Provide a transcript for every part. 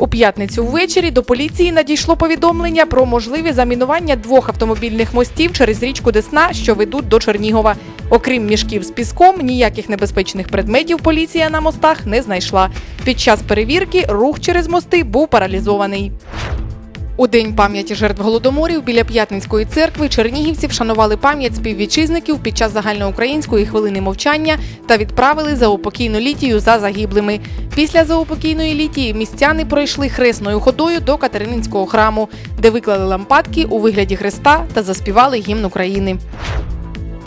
У п'ятницю ввечері до поліції надійшло повідомлення про можливе замінування двох автомобільних мостів через річку Десна, що ведуть до Чернігова. Окрім мішків з піском, ніяких небезпечних предметів поліція на мостах не знайшла. Під час перевірки рух через мости був паралізований. У день пам'яті жертв голодоморів біля П'ятницької церкви чернігівці вшанували пам'ять співвітчизників під час загальноукраїнської хвилини мовчання та відправили заупокійну літію за загиблими. Після заупокійної літії містяни пройшли хресною ходою до Катерининського храму, де виклали лампадки у вигляді хреста та заспівали гімн України.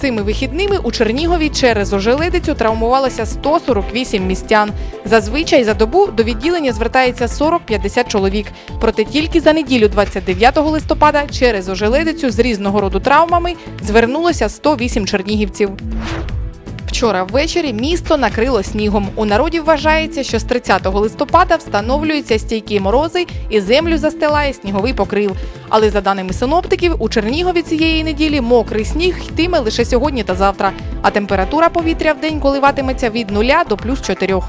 Цими вихідними у Чернігові через ожеледицю травмувалося 148 містян. Зазвичай за добу до відділення звертається 40-50 чоловік. Проте тільки за неділю 29 листопада через ожеледицю з різного роду травмами звернулося 108 чернігівців. Вчора ввечері місто накрило снігом. У народі вважається, що з 30 листопада встановлюються стійкі морози і землю застилає сніговий покрив. Але за даними синоптиків, у Чернігові цієї неділі мокрий сніг йтиме лише сьогодні та завтра, а температура повітря в день коливатиметься від 0 до плюс 4.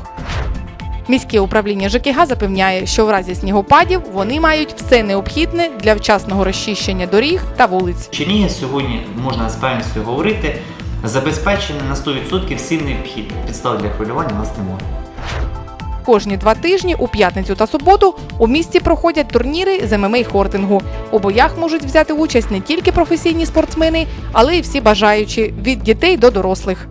Міське управління ЖКГ запевняє, що в разі снігопадів вони мають все необхідне для вчасного розчищення доріг та вулиць. Чернігів сьогодні можна з певністю говорити, забезпечений на 100% всім необхідним. Підстав для хвилювання у нас немає. Кожні два тижні у п'ятницю та суботу у місті проходять турніри з ММА хортингу. У боях можуть взяти участь не тільки професійні спортсмени, але й всі бажаючі від дітей до дорослих.